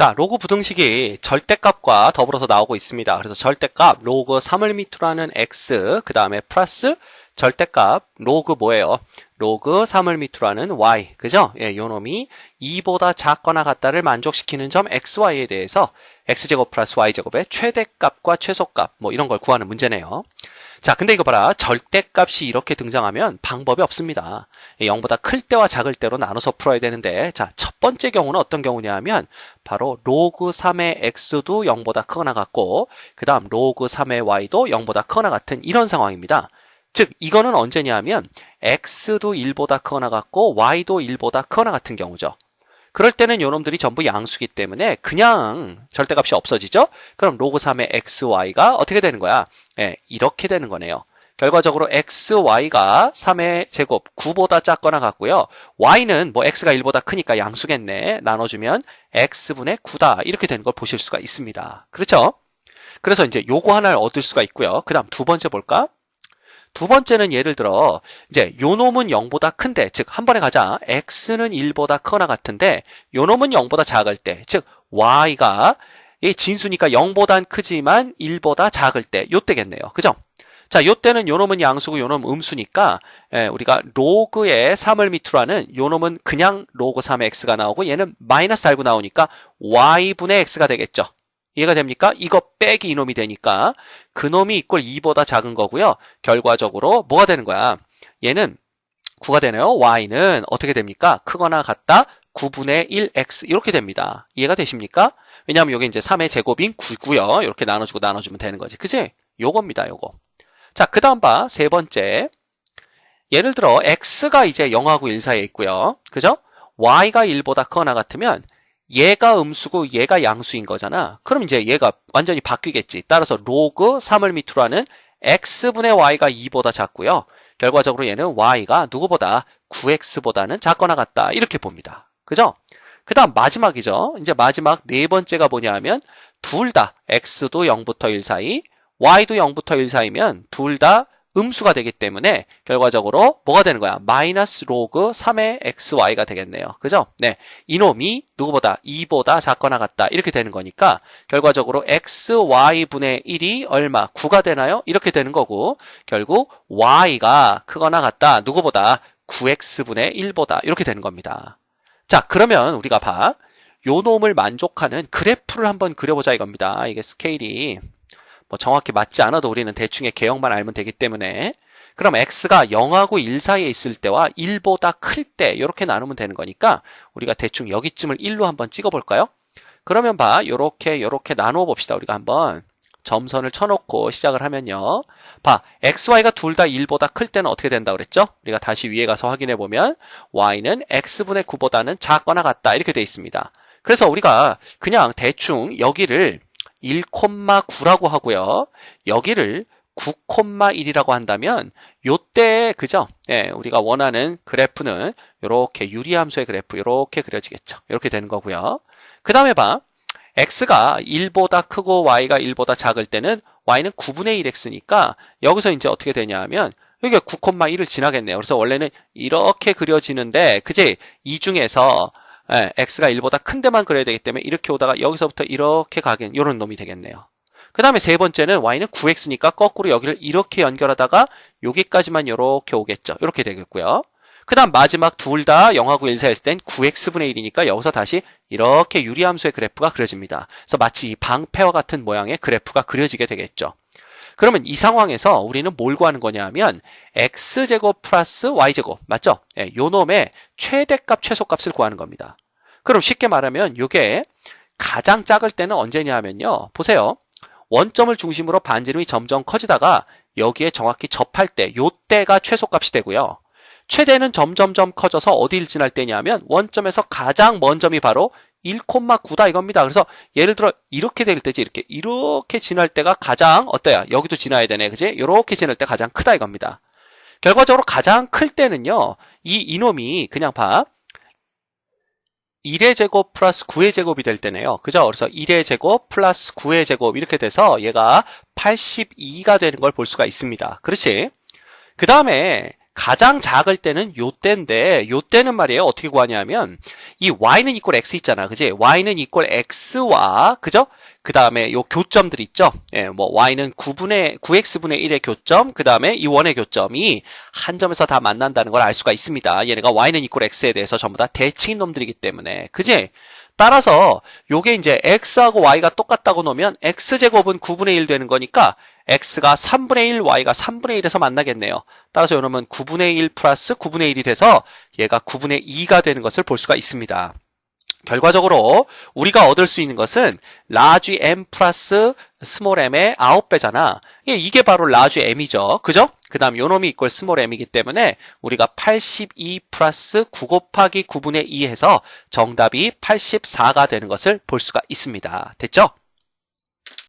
자, 로그 부등식이 절대값과 더불어서 나오고 있습니다. 그래서 절대값 로그 3을 밑으로 하는 x, 그 다음에 플러스 절대값 로그 뭐예요? 로그 3을 밑으로 하는 y, 그죠? 예, 요 놈이 2보다 작거나 같다를 만족시키는 점 xy에 대해서 x제곱 플러스 y제곱의 최대값과 최소값 뭐 이런 걸 구하는 문제네요. 자, 근데 이거 봐라. 절대값이 이렇게 등장하면 방법이 없습니다. 0보다 클 때와 작을 때로 나눠서 풀어야 되는데, 자, 첫 번째 경우는 어떤 경우냐 하면, 바로 로그 3의 x도 0보다 크거나 같고, 그 다음 로그 3의 y도 0보다 크거나 같은 이런 상황입니다. 즉, 이거는 언제냐 하면, x도 1보다 크거나 같고, y도 1보다 크거나 같은 경우죠. 그럴 때는 요놈들이 전부 양수기 때문에 그냥 절대값이 없어지죠? 그럼 로그 3의 xy가 어떻게 되는 거야? 예, 이렇게 되는 거네요. 결과적으로 xy가 3의 제곱 9보다 작거나 같고요. y는 뭐 x가 1보다 크니까 양수겠네. 나눠주면 x분의 9다. 이렇게 되는 걸 보실 수가 있습니다. 그렇죠? 그래서 이제 요거 하나를 얻을 수가 있고요. 그 다음 두 번째 볼까? 두 번째는 예를 들어 이제 요 놈은 0보다 큰데 즉 한 번에 가자 x는 1보다 크거나 같은데 요 놈은 0보다 작을 때 즉 y가 이 진수니까 0보단 크지만 1보다 작을 때 요때겠네요. 그죠? 자, 요때는 요 놈은 양수고 요 놈은 음수니까 예, 우리가 로그의 3을 밑으로 하는 요 놈은 그냥 로그 3의 x가 나오고 얘는 마이너스 달고 나오니까 y분의 x가 되겠죠. 이해가 됩니까? 이거 빼기 이놈이 되니까 그놈이 이꼴 2보다 작은 거고요. 결과적으로 뭐가 되는 거야? 얘는 9가 되네요. y는 어떻게 됩니까? 크거나 같다 9분의 1x 이렇게 됩니다. 이해가 되십니까? 왜냐하면 여기 이제 3의 제곱인 9고요. 이렇게 나눠주고 나눠주면 되는 거지. 그지? 요겁니다. 요거. 자, 그 다음 봐. 세 번째. 예를 들어 x가 이제 0하고 1 사이에 있고요. 그죠? y가 1보다 크거나 같으면 얘가 음수고 얘가 양수인 거잖아. 그럼 이제 얘가 완전히 바뀌겠지. 따라서 로그 3을 밑으로 하는 x분의 y가 2보다 작고요. 결과적으로 얘는 y가 누구보다 9x보다는 작거나 같다. 이렇게 봅니다. 그죠? 그 다음 마지막이죠. 이제 마지막 네 번째가 뭐냐 하면 둘 다 x도 0부터 1 사이, y도 0부터 1 사이면 둘 다 음수가 되기 때문에 결과적으로 뭐가 되는 거야? 마이너스 로그 3의 xy가 되겠네요. 그죠? 네. 이놈이 누구보다 2보다 작거나 같다. 이렇게 되는 거니까 결과적으로 xy분의 1이 얼마? 9가 되나요? 이렇게 되는 거고 결국 y가 크거나 같다. 누구보다 9x분의 1보다 이렇게 되는 겁니다. 자, 그러면 우리가 봐. 요 놈을 만족하는 그래프를 한번 그려보자 이겁니다. 이게 스케일이 뭐 정확히 맞지 않아도 우리는 대충의 개형만 알면 되기 때문에 그럼 x가 0하고 1 사이에 있을 때와 1보다 클 때 이렇게 나누면 되는 거니까 우리가 대충 여기쯤을 1로 한번 찍어 볼까요? 그러면 봐. 요렇게 요렇게 나누어 봅시다. 우리가 한번 점선을 쳐놓고 시작을 하면요. 봐. xy가 둘 다 1보다 클 때는 어떻게 된다 그랬죠? 우리가 다시 위에 가서 확인해 보면 y는 x분의 9보다는 작거나 같다. 이렇게 돼 있습니다. 그래서 우리가 그냥 대충 여기를 1,9라고 하고요. 여기를 9,1이라고 한다면 요때 그죠? 예, 우리가 원하는 그래프는 이렇게 유리함수의 그래프 이렇게 그려지겠죠. 이렇게 되는 거고요. 그 다음에 봐. x가 1보다 크고 y가 1보다 작을 때는 y는 9분의 1x니까 여기서 이제 어떻게 되냐 하면 여기가 9,1을 지나겠네요. 그래서 원래는 이렇게 그려지는데 그제 이 중에서 예, x가 1보다 큰 데만 그려야 되기 때문에 이렇게 오다가 여기서부터 이렇게 가긴 이런 놈이 되겠네요. 그 다음에 세 번째는 y는 9x니까 거꾸로 여기를 이렇게 연결하다가 여기까지만 이렇게 오겠죠. 이렇게 되겠고요. 그 다음 마지막 둘 다 0하고 1 사이에 있을 땐 9x분의 1이니까 여기서 다시 이렇게 유리함수의 그래프가 그려집니다. 그래서 마치 이 방패와 같은 모양의 그래프가 그려지게 되겠죠. 그러면 이 상황에서 우리는 뭘 구하는 거냐 하면 x제곱 플러스 y제곱 맞죠? 예, 요 놈의 최대값 최소값을 구하는 겁니다. 그럼 쉽게 말하면 이게 가장 작을 때는 언제냐 하면요. 보세요. 원점을 중심으로 반지름이 점점 커지다가 여기에 정확히 접할 때 요때가 최소값이 되고요. 최대는 점점점 커져서 어디를 지날 때냐면 원점에서 가장 먼 점이 바로 1,9다 이겁니다. 그래서 예를 들어 이렇게 될 때지 이렇게 이렇게 지날 때가 가장 어때요? 여기도 지나야 되네. 그지? 이렇게 지날 때 가장 크다 이겁니다. 결과적으로 가장 클 때는요. 이 이놈이 그냥 봐. 1의 제곱 플러스 9의 제곱이 될 때네요. 그죠? 그래서 1의 제곱 플러스 9의 제곱 이렇게 돼서 얘가 82가 되는 걸 볼 수가 있습니다. 그렇지? 그 다음에 가장 작을 때는 요 때인데 요 때는 말이에요. 어떻게 구하냐면 이 y는 이꼴 x 있잖아. 그지? y는 이꼴 x와 그죠? 그 다음에 요 교점들 있죠? 예, 뭐, y는 9분의, 9x분의 1의 교점, 그 다음에 이 원의 교점이 한 점에서 다 만난다는 걸 알 수가 있습니다. 얘네가 y는 이꼴 x에 대해서 전부 다 대칭인 놈들이기 때문에. 그지? 따라서 요게 이제 x하고 y가 똑같다고 놓으면 x제곱은 9분의 1 되는 거니까 x가 3분의 1, y가 3분의 1에서 만나겠네요. 따라서 요놈은 9분의 1 플러스 9분의 1이 돼서 얘가 9분의 2가 되는 것을 볼 수가 있습니다. 결과적으로 우리가 얻을 수 있는 것은 라지 m 플러스 스몰 m의 9배잖아. 이게 바로 라지 m이죠. 그죠? 그 다음 요놈이 이꼴 스몰 m이기 때문에 우리가 82 플러스 9 곱하기 9분의 2 해서 정답이 84가 되는 것을 볼 수가 있습니다. 됐죠?